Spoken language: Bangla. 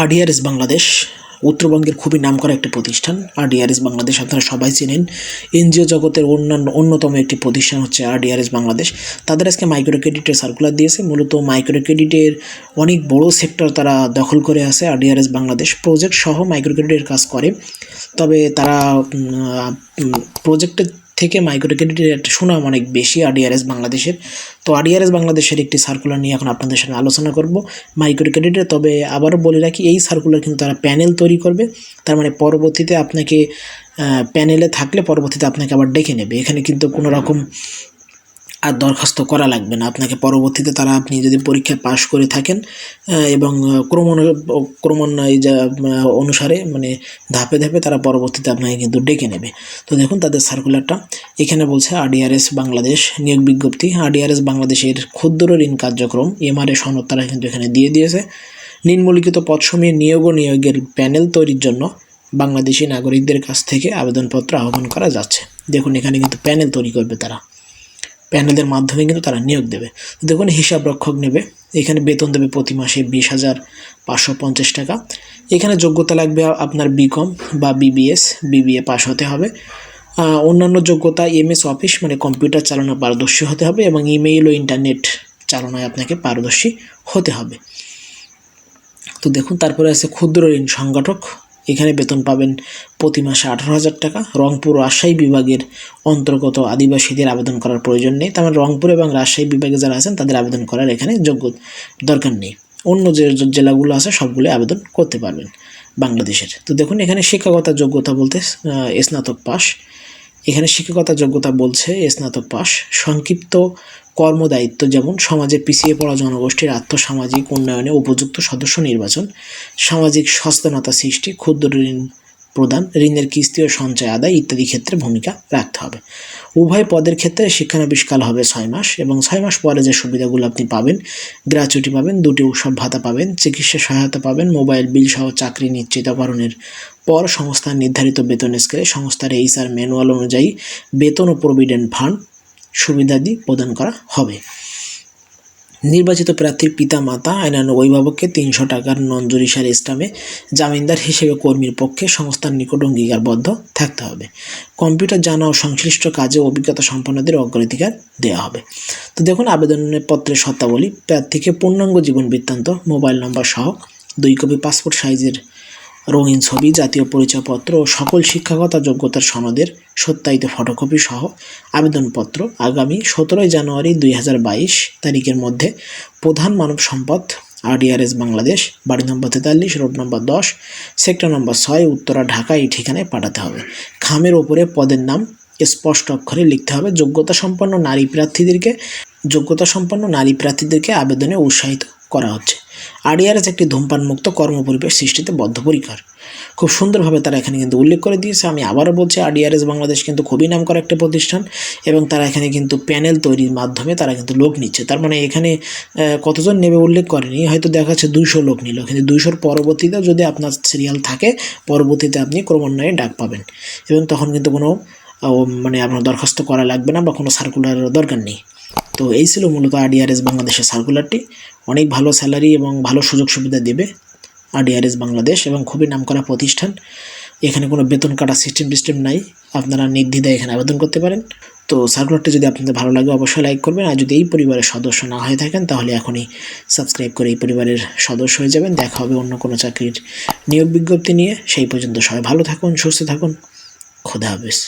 আরডিআরএস বাংলাদেশ, উত্তরবঙ্গের খুবই নামকরা একটি প্রতিষ্ঠান। আরডিআরএস বাংলাদেশ আপনারা সবাই চেনেন। এনজিও জগতের অন্যান্য অন্যতম একটি প্রতিষ্ঠান হচ্ছে আরডিআরএস বাংলাদেশ। তাদের আজকে মাইক্রো ক্রেডিটের সার্কুলার দিয়েছে। মূলত মাইক্রো ক্রেডিটের অনেক বড় সেক্টর তারা দখল করে আছে আরডিআরএস বাংলাদেশ। প্রজেক্ট সহ মাইক্রো ক্রেডিটের কাজ করে। তবে তারা প্রজেক্টের থেকে মাইক্রো ক্রেডিটের একটা সুনাম অনেক বেশি আরডিআরএস বাংলাদেশের। তো আরডিআরএস বাংলাদেশের একটি সার্কুলার নিয়ে এখন আপনাদের সাথে আলোচনা করব মাইক্রো ক্রেডিটের তবে আবারও বলে রাখি, এই সার্কুলার কিন্তু তারা প্যানেল তৈরি করবে। তার মানে পরবর্তীতে আপনাকে প্যানেলে থাকলে পরবর্তীতে আপনাকে আবার ডেকে নেবে। এখানে কিন্তু কোনো রকম আর দরখাস্ত করা লাগবে না। আপনাকে পরবর্তীতে তারা আপনি যদি পরীক্ষায় পাশ করে থাকেন এবং ক্রমণ ক্রমান্বয়ে যা অনুসারে মানে ধাপে ধাপে তারা পরবর্তীতে আপনাকে কিন্তু ডেকে নেবে। তো দেখুন তাদের সার্কুলারটা এখানে বলছে আরডিআরএস বাংলাদেশ নিয়োগ বিজ্ঞপ্তি। আরডিআরএস বাংলাদেশের ক্ষুদ্র ঋণ কার্যক্রম, এমআরএ সনদ তারা কিন্তু এখানে দিয়ে দিয়েছে। নিম্নলিখিত পদসমূহে নিয়োগ ও নিয়োগের প্যানেল তৈরির জন্য বাংলাদেশি নাগরিকদের কাছ থেকে আবেদনপত্র আহ্বান করা যাচ্ছে। দেখুন এখানে কিন্তু প্যানেল তৈরি করবে তারা। প্যানেলের মাধ্যমে কিন্তু তারা নিয়োগ দেবে। দেখুন, হিসাব রক্ষক নেবে। এখানে বেতন দেবে প্রতি মাসে বিশ হাজার পাঁচশো পঞ্চাশ টাকা। এখানে যোগ্যতা লাগবে আপনার বিকম বা বিবিএস বিবিএ পাস হতে হবে। অন্যান্য যোগ্যতা এমএস অফিস মানে কম্পিউটার চালানো পারদর্শী হতে হবে এবং ইমেইল ও ইন্টারনেট চালনায় আপনাকে পারদর্শী হতে হবে। তো দেখুন, তারপরে আছে ক্ষুদ্র ঋণ সংগঠক। এখানে বেতন পাবেন প্রতি মাসে আঠারো হাজার টাকা। রংপুর রাজশাহী বিভাগের অন্তর্গত আদিবাসীদের আবেদন করার প্রয়োজন নেই। তার মানে রংপুর এবং রাজশাহী বিভাগে যারা আছেন, তাদের আবেদন করার এখানে যোগ্য দরকার নেই। অন্য যে যে জেলাগুলো আছে সবগুলো আবেদন করতে পারবেন বাংলাদেশের। তো দেখুন, এখানে শিক্ষাগত যোগ্যতা বলতে স্নাতক পাস এখানে শিক্ষকতা যোগ্যতা বলছে স্নাতক পাস সংক্ষিপ্ত কর্মদায়িত্ব যেমন সমাজে পিছিয়ে পড়া জনগোষ্ঠীর আর্থসামাজিক উন্নয়নে উপযুক্ত সদস্য নির্বাচন, সামাজিক সচেতনতা সৃষ্টি, ক্ষুদ্র ঋণ প্রদান, ঋণের কিস্তি ও সঞ্চয় আদায় ইত্যাদি ক্ষেত্রে ভূমিকা রাখতে হবে। উভয় পদের ক্ষেত্রে শিক্ষানবিষ্কাল হবে ছয় মাস এবং ছয় মাস পরে যে সুবিধাগুলো আপনি পাবেন গ্র্যাচুইটি পাবেন, দুটি উৎসব ভাতা পাবেন, চিকিৎসা সহায়তা পাবেন, মোবাইল বিল সহ চাকরি নিশ্চিতকরণের পর সংস্থার নির্ধারিত বেতন স্কেলে সংস্থার এইচআর ম্যানুয়াল অনুযায়ী বেতন ও প্রভিডেন্ট ফান্ড সুবিধাদি প্রদান করা হবে। নির্বাচিত প্রার্থীর পিতা মাতা আইনান অভিভাবককে তিনশো টাকার নঞ্জুরিসার স্টামে জামিনদার হিসেবে কর্মীর পক্ষে সংস্থার নিকট অঙ্গীকারবদ্ধ থাকতে হবে। কম্পিউটার জানা ও সংশ্লিষ্ট কাজে অভিজ্ঞতা সম্পন্নদের অগ্রাধিকার দেওয়া হবে। তো দেখুন, আবেদনের পত্রের সত্তাবলী প্রার্থীকে পূর্ণাঙ্গ জীবন বৃত্তান্ত, মোবাইল নম্বর সহ দুই কপি পাসপোর্ট সাইজের রঙিন ছবি, জাতীয় পরিচয়পত্র ও সকল শিক্ষাগত যোগ্যতার সনদের সত্যায়িত ফটোকপি সহ আবেদনপত্র আগামী সতেরোই জানুয়ারি দুই হাজার বাইশ তারিখের মধ্যে প্রধান মানব সম্পদ, আরডিআরএস বাংলাদেশ, বাড়ি নম্বর তেতাল্লিশ, রোড নম্বর দশ, সেক্টর নম্বর ছয়, উত্তরা, ঢাকা এই ঠিকানায় পাঠাতে হবে। খামের ওপরে পদের নাম স্পষ্ট অক্ষরে লিখতে হবে। যোগ্যতা সম্পন্ন নারী প্রার্থীদেরকে যোগ্যতা সম্পন্ন নারী প্রার্থীদেরকে আবেদনে উৎসাহিত করা হচ্ছে। আরডিআরএস একটি ধূমপান মুক্ত কর্মপরিবেশ সৃষ্টিতে বদ্ধপরিকর। খুব সুন্দরভাবে তারা এখানে কিন্তু উল্লেখ করে দিয়েছে। আমি আবারও বলছি আরডিআরএস বাংলাদেশ কিন্তু খুবই নাম করা একটা প্রতিষ্ঠান এবং তারা এখানে কিন্তু প্যানেল তৈরির মাধ্যমে তারা কিন্তু লোক নিচ্ছে। তার মানে এখানে কতজন নেবে উল্লেখ করেনি। হয়তো দেখা যাচ্ছে দুইশো লোক নিল। কিন্তু দুইশোর পরবর্তীতেও যদি আপনার সিরিয়াল থাকে, পরবর্তীতে আপনি ক্রমান্বয়ে ডাক পাবেন। এবং তখন কিন্তু কোনো মানে আপনার দরখাস্ত করা লাগবে না বা কোনো সার্কুলার দরকার নেই। তো এই ছিল মূলত আরডিআরএস বাংলাদেশের সার্কুলারটি অনেক ভালো স্যালারি এবং ভালো সুযোগ সুবিধা দেবে আরডিআরএস বাংলাদেশ এবং খুবই নামকরা প্রতিষ্ঠান। এখানে কোনো বেতন কাটা সিস্টেম টিস্টেম নাই। আপনারা নির্দ্বিধায় এখানে আবেদন করতে পারেন। তো সার্কুলারটি যদি আপনাদের ভালো লাগে অবশ্যই লাইক করবেন। আর যদি এই পরিবারের সদস্য না হয়ে থাকেন, তাহলে এখনই সাবস্ক্রাইব করে এই পরিবারের সদস্য হয়ে যাবেন। দেখা হবে অন্য কোনো চাকরির নিয়োগ বিজ্ঞপ্তি নিয়ে। সেই পর্যন্ত সবাই ভালো থাকুন, সুস্থ থাকুন। খোদা হাফেজ।